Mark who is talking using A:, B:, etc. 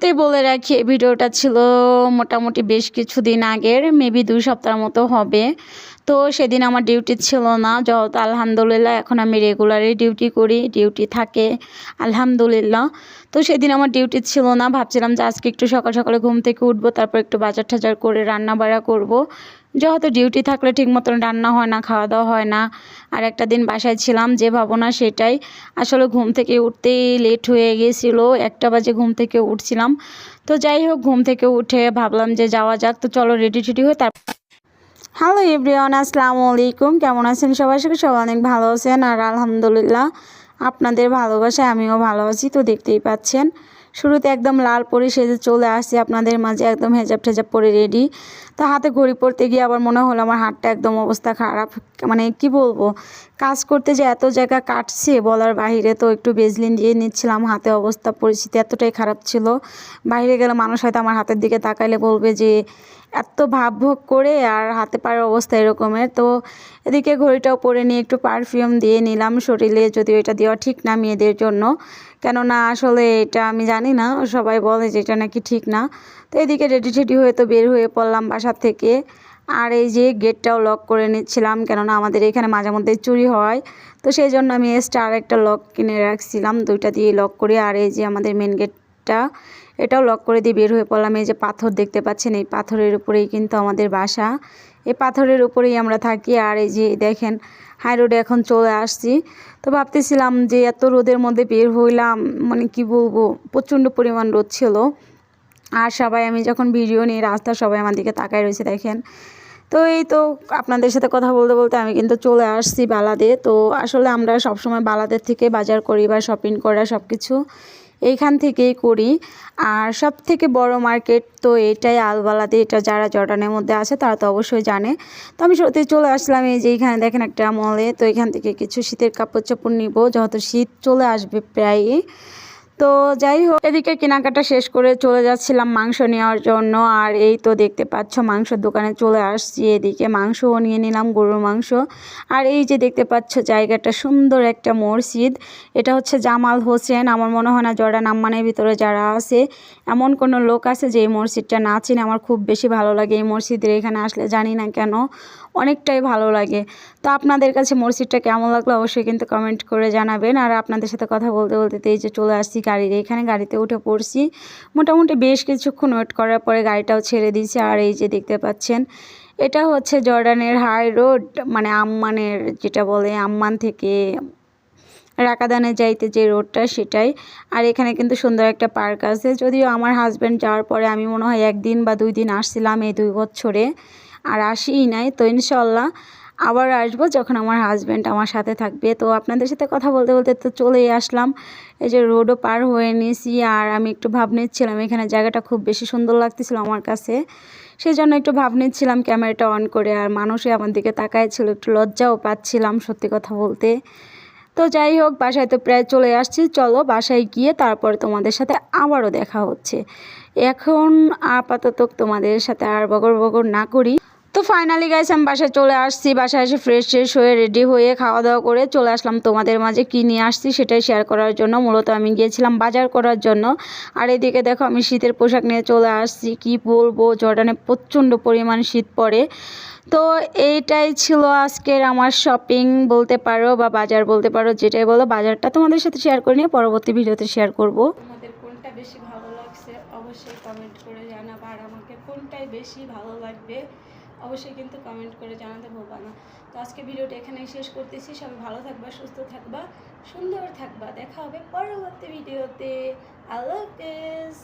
A: তাই বলে রাখি, এই ভিডিওটা ছিল মোটামুটি বেশ কিছুদিন আগের মেবি দুই সপ্তাহ মতো হবে। তো সেদিন আমার ডিউটি ছিল না যত আলহামদুলিল্লাহ এখন আমি রেগুলারই ডিউটি করি ডিউটি থাকে, আলহামদুলিল্লাহ। তো সেদিন আমার ডিউটি ছিল না, ভাবছিলাম যে আজকে একটু সকাল সকালে ঘুম থেকে উঠবো, তারপর একটু বাজার টাজার করে রান্না বাড়া করব। যেহেতু ডিউটি থাকলে ঠিক মতন রান্না হয় না খাওয়া দাওয়া হয় না, আর একটা দিন বাসায় ছিলাম যে ভাবনা সেটাই। আসলে ঘুম থেকে উঠতেই লেট হয়ে গিয়েছিল একটা বাজে ঘুম থেকে উঠছিলাম। তো যাই হোক, ঘুম থেকে উঠে ভাবলাম যে যাওয়া যাক, তো চলো রেডি টেডি হয়ে তার হ্যালো এভরিওয়ান আসসালামু আলাইকুম কেমন আছেন সবাই? সাথে সবাই অনেক ভালো আছেন। আর আলহামদুলিল্লাহ, আপনাদের ভালোবাসায় আমিও ভালো আছি, তো দেখতেই পাচ্ছেন। শুরুতে একদম লাল পরে সেজে চলে আসছি আপনাদের মাঝে, একদম হেজাব টেজাব পরে রেডি তো হাতে ঘড়ি পরতে গিয়ে আবার মনে হলো আমার হাতটা একদম অবস্থা খারাপ। মানে কি বলব? কাজ করতে যে এত জায়গা কাটছে বলার বাইরে তো একটু বেজলিন দিয়ে নিচ্ছিলাম, হাতে অবস্থা, পরিস্থিতি এতটাই খারাপ ছিল। বাইরে গেলে মানুষ হয়তো আমার হাতের দিকে তাকাইলে বলবে যে এত ভাব ভোগ করে আর হাতে পায়ের অবস্থা এরকমের। তো এদিকে ঘড়িটাও পরে নিয়ে একটু পারফিউম দিয়ে নিলাম শরীরে যদি এটা দেওয়া ঠিক না মেয়েদের জন্য। কেননা আসলে এটা আমি জানি না, সবাই বলে যে এটা নাকি ঠিক না। তো এদিকে রেডি টেডি হয়ে তো বের হয়ে পড়লাম বাসার থেকে। আর এই যে গেটটাও লক করে নিচ্ছিলাম, কেননা আমাদের এখানে মাঝে মধ্যে চুরি হয়। তো সেই জন্য আমি স্টার একটা লক কিনে রাখছিলাম, দুইটা দিয়ে লক করে। আর এই যে আমাদের মেন গেটটা এটাও লক করে দিয়ে বের হয়ে পড়লাম। এই যে পাথর দেখতে পাচ্ছেন, এই পাথরের উপরেই কিন্তু আমাদের বাসা। এই পাথরের উপরেই আমরা থাকি। আর এই যে দেখেন হাই রোডে এখন চলে আসছি। তো ভাবতেছিলাম যে এত রোদের মধ্যে বের হইলাম মানে কি বলব, প্রচণ্ড পরিমাণ রোদ ছিল। আর সবাই, আমি যখন ভিডিও নিয়ে রাস্তা সবাই আমার দিকে তাকায় রয়েছে, দেখেন। তো এই তো আপনাদের সাথে কথা বলতে বলতে আমি কিন্তু চলে আসছি বালাদে। তো আসলে আমরা সবসময় বালাদের থেকে বাজার করি বা শপিং করা সব কিছু এইখান থেকেই করি। আর সব থেকে বড় মার্কেট তো এটাই আলবালাতে, এটা যারা জর্ডানের মধ্যে আছে তারা তো অবশ্যই জানে। তো আমি সত্যি চলে আসলাম এই যে এইখানে দেখেন একটা মলে, তো এখান থেকে কিছু শীতের কাপড় চোপড় নিব, যত শীত চলে আসবে প্রায়ই। তো যাই হোক, এদিকে কেনাকাটা শেষ করে চলে যাচ্ছিলাম মাংস নেওয়ার জন্য। আর এই তো দেখতে পাচ্ছ, মাংসের দোকানে চলে আসছি। এদিকে মাংসও নিয়ে নিলাম, গরুর মাংস। আর এই যে দেখতে পাচ্ছ, জায়গাটা সুন্দর একটা মসজিদ। এটা হচ্ছে জামাল হোসেন। আমার মনে হয় না জর্ডান আম্মানের ভিতরে যারা আছে, এমন কোনো লোক আছে যে এই মসজিদটা না চিনে। আমার খুব বেশি ভালো লাগে এই মসজিদের এখানে আসলে, জানি না কেন, অনেকটাই ভালো লাগে। তো আপনাদের কাছে মসজিদটা কেমন লাগল অবশ্যই কিন্তু কমেন্ট করে জানাবেন। আর আপনাদের সাথে কথা বলতে বলতে এই যে চলে আসছি গাড়ির এখানে গাড়িতে উঠে পড়ছি। মোটামুটি বেশ কিছুক্ষণ ওয়েট করার পরে গাড়িটাও ছেড়ে দিয়েছি। আর এই যে দেখতে পাচ্ছেন, এটা হচ্ছে জর্ডানের হাই রোড মানে আম্মানের যেটা বলে, আম্মান থেকে রাকাদানে যাইতে যে রোডটা সেটাই। আর এখানে কিন্তু সুন্দর একটা পার্ক আছে। যদিও আমার হাজব্যান্ড যাওয়ার পরে আমি মনে হয় একদিন বা দুই দিন আসছিলাম এই দুই বছরে। আর আসিই নাই, তো ইনশাল্লাহ আবার আসব যখন আমার হাজব্যান্ড আমার সাথে থাকবে। তো আপনাদের সাথে কথা বলতে বলতে তো চলেই আসলাম। এই যে রোডও পার হয়ে নিয়েছি আর আমি একটু ভাব নিচ্ছিলাম। এখানে জায়গাটা খুব বেশি সুন্দর লাগতেছিল আমার কাছে। সেই জন্য একটু ভাব নিচ্ছিলাম ক্যামেরাটা অন করে। আর মানুষই আমার দিকে তাকাইছিল একটু লজ্জাও পাচ্ছিলাম সত্যি কথা বলতে। তো যাই হোক, বাসায় তো প্রায় চলে আসছি। চলো বাসায় গিয়ে তারপর তোমাদের সাথে আবারও দেখা হচ্ছে। এখন আপাতত তোমাদের সাথে আর বগর বগর না করি। তো ফাইনালি গাইস আমি বাসায় চলে আসছি। বাসায় এসে ফ্রেশ ফ্রেশ হয়ে রেডি হয়ে খাওয়া দাওয়া করে চলে আসলাম তোমাদের মাঝে কী নিয়ে আসছি সেটাই শেয়ার করার জন্য। মূলত আমি গিয়েছিলাম বাজার করার জন্য। আর এদিকে দেখো, আমি শীতের পোশাক নিয়ে চলে আসছি। কি বলব, জর্ডানে প্রচণ্ড পরিমাণ শীত পড়ে। তো এইটাই ছিল আজকের আমার শপিং বলতে পারো বা বাজার বলতে পারো, যেটাই বলো। বাজারটা তোমাদের সাথে শেয়ার করে নিয়ে পরবর্তী ভিডিওতে শেয়ার করব।
B: কোনটা বেশি ভালো লাগছে অবশ্যই কমেন্ট করে আর আমাকে কোনটাই বেশি ভালো লাগবে অবশ্যই কিন্তু কমেন্ট করে জানাতে ভুলবা না। তো আজকে ভিডিওটা এখানেই শেষ করতেছি। সবাই ভালো থাকবা, সুস্থ থাকবা, সুন্দর থাকবা। দেখা হবে পরবর্তী ভিডিওতে। আল্লাহ হাফেজ।